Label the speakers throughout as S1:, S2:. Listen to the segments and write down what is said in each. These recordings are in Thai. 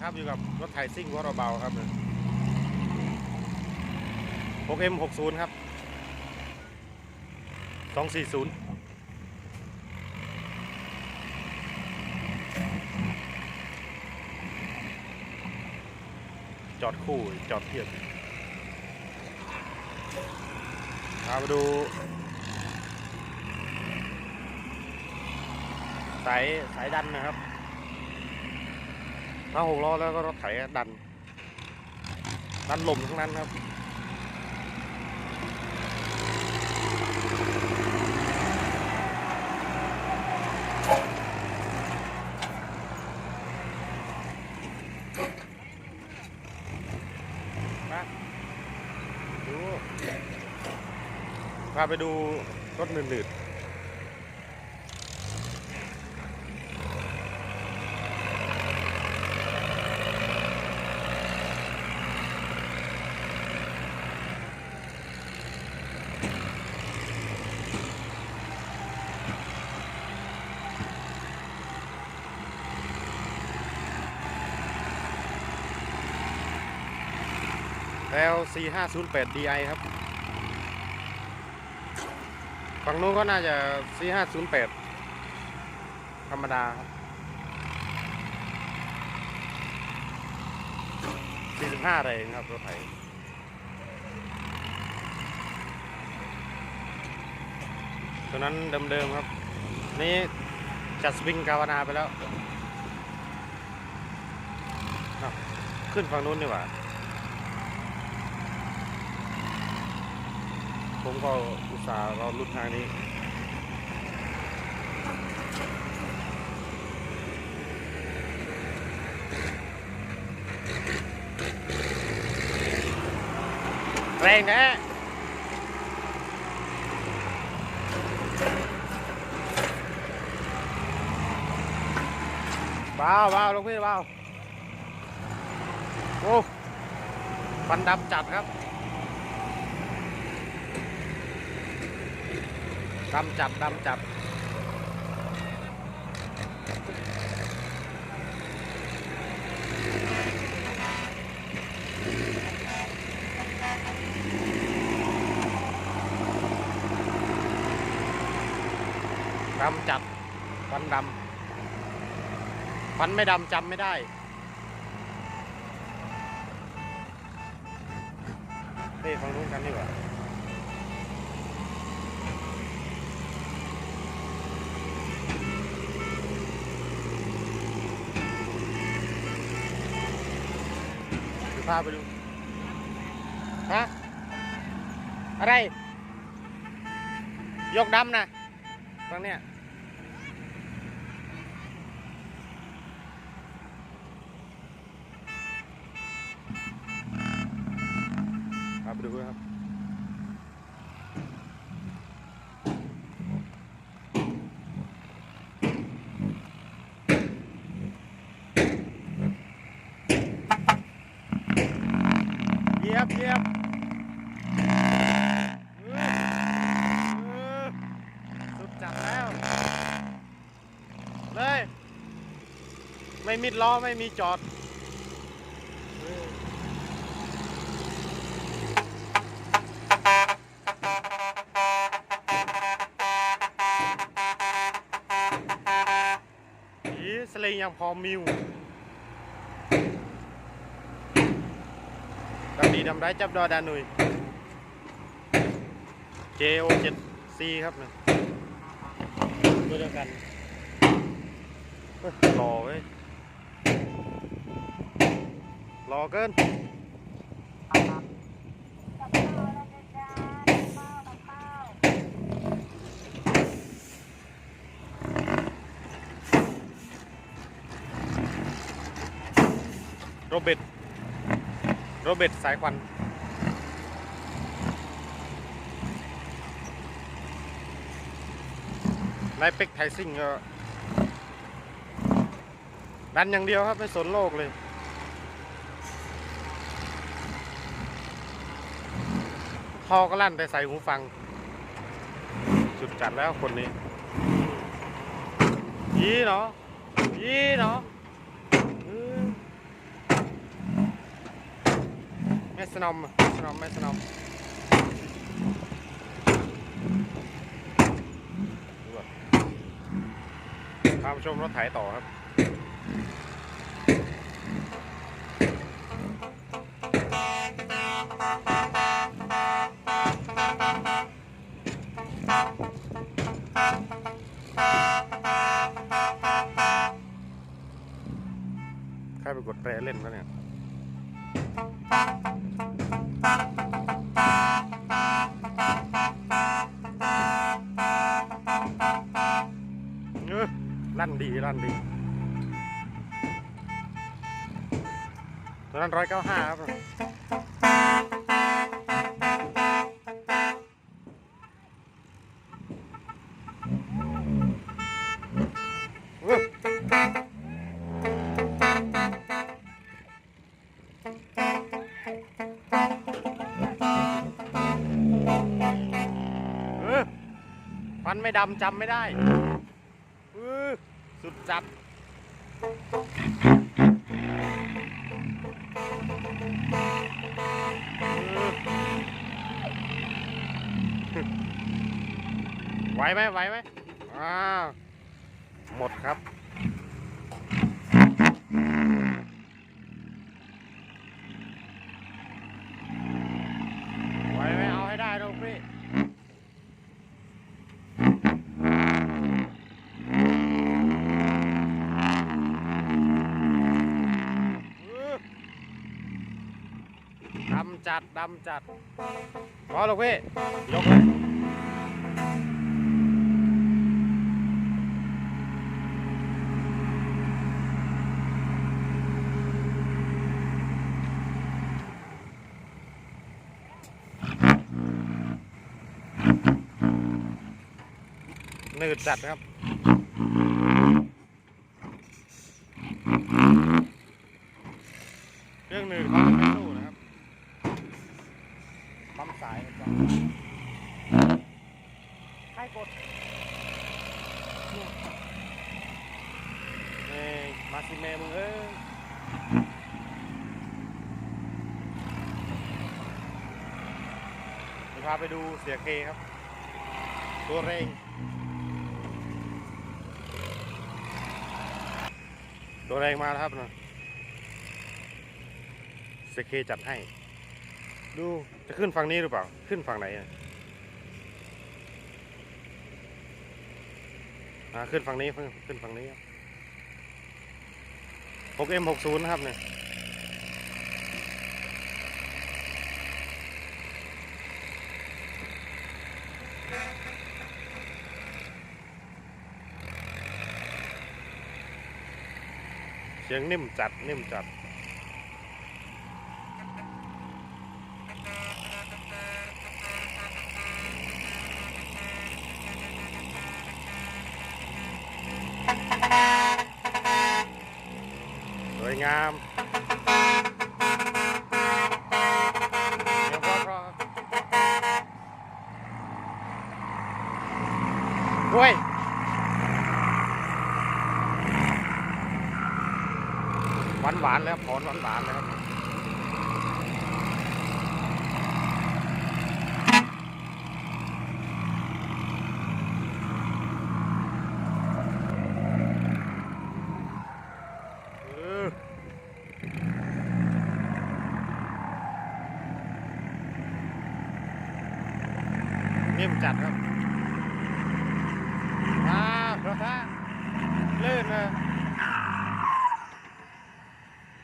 S1: ครับอยู่กับรถไถซิ่งวอร์เบาครับ 6M60 ครับ 240จอดคู่จอดเทียบพามาดูสายสายดันนะครับ ถ้าหกล้อแล้วก็รถไถดัน ดันลมทั้งนั้นครับมาดูพาไปดูรถหนืดๆ แล้ว 4508 DI ครับ ฝั่งนู้นก็น่าจะ 4508 ธรรมดาครับ45แรงครับรถไถตัวนั้นเดิมๆครับ นี่จัดสปริงกาวนาไปแล้วอ้าวขึ้นฝั่งนู้นดีกว่า ผมก็อุตส่าห์รอรุ่นทางนี้ แรงแท้เบาเบาลงพี่เบาโอ้ฟันดำจัดครับ ดำจับดำจับดำจัดฟันดำฟันไม่ดำจำไม่ได้เฮ้ยฟังนู้กันดีกว่า พาไปดูฮะอะไร ยกดำนะตรงเนี้ยพาไปดูครับ เหยียบเหยียบเออเออสุดจัดแล้ว เลย ไม่มิดล้อไม่มีจอดเอออีสลิงยังพอมิวดำดีดำร้ายจับดอดานุย JO7C ครับเนี่ยตัวเดียวกันเฮ้ยหล่อเว้ ยหล่อเกินโรเบิร์ตโรเบิร์ตสายควันนายเป็กไทซิ่งก็ดันอย่างเดียวครับ ไม่สนโลกเลย อก็ลั่นไปใส่หูฟัง สุดจัดแล้วคนนี้ ยี่เนาะยี่เนาะแม่สนอมสนอมแม่สนอมพาชมรถถ่ายต่อครับ ใครไปกดแตรเล่นแล้วเนี่ยเออลั่นดีลั่นดีตอนนั้นร้อยเก้าห้าครับ ไม่ดำจำไม่ได้อสุดจัดไหวไหมไหวไหมอ้าหมดครับ จัดดำจัดพอลูกพี่ยกเลยหนืดจัดครับ เลยมึงเอ้ยพาไปดูเสียเคครับ ตัวเร่งตัวแรงมาแล้วครับนะเสียเคจัดให้ ดูจะขึ้นฝั่งนี้หรือเปล่า ขึ้นฝั่งไหนอะขึ้นฝั่งนี้ ขึ้นฝั่งนี้ครับ 6M 60นะครับเนี่ยเสียงนิ่มจัดนิ่มจัด โอ้ยหวานหวานแล้วผอนหวานหวานๆเลยครับเนิ่มจัดครับว้าวรถฮะลื่นเลย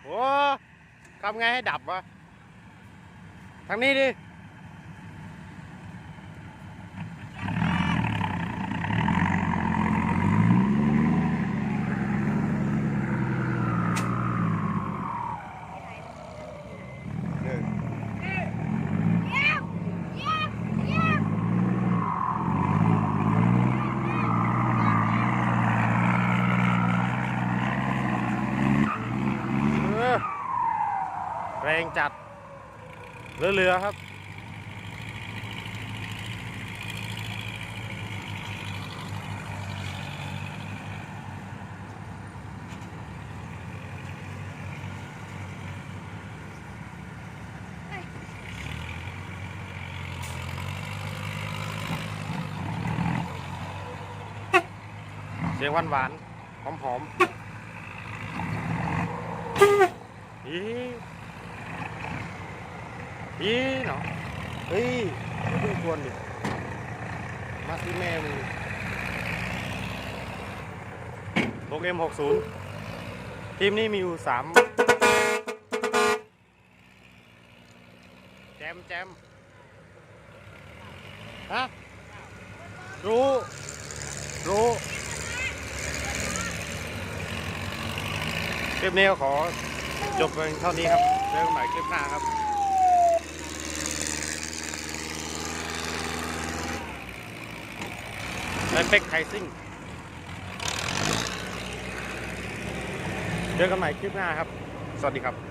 S1: โอ้ ทำไงให้ดับวะทางนี้ดิ แรงจัดเรือเรือครับ
S2: เสี
S1: ยงหวานหวานหอมหอมอี อีเนาะเฮ้ยเพิ่งชวนดิมาที่แม่มึง 6M60 ทีมนี้มีอยู่สามแจมแจมฮะรู้ รู้คลิปนี้ขอจบเพียงเท่านี้ครับเจอกันใหม่คลิปหน้าครับ และเป็กไทซิ่งเจอกันใหม่คลิปหน้าครับ สวัสดีครับ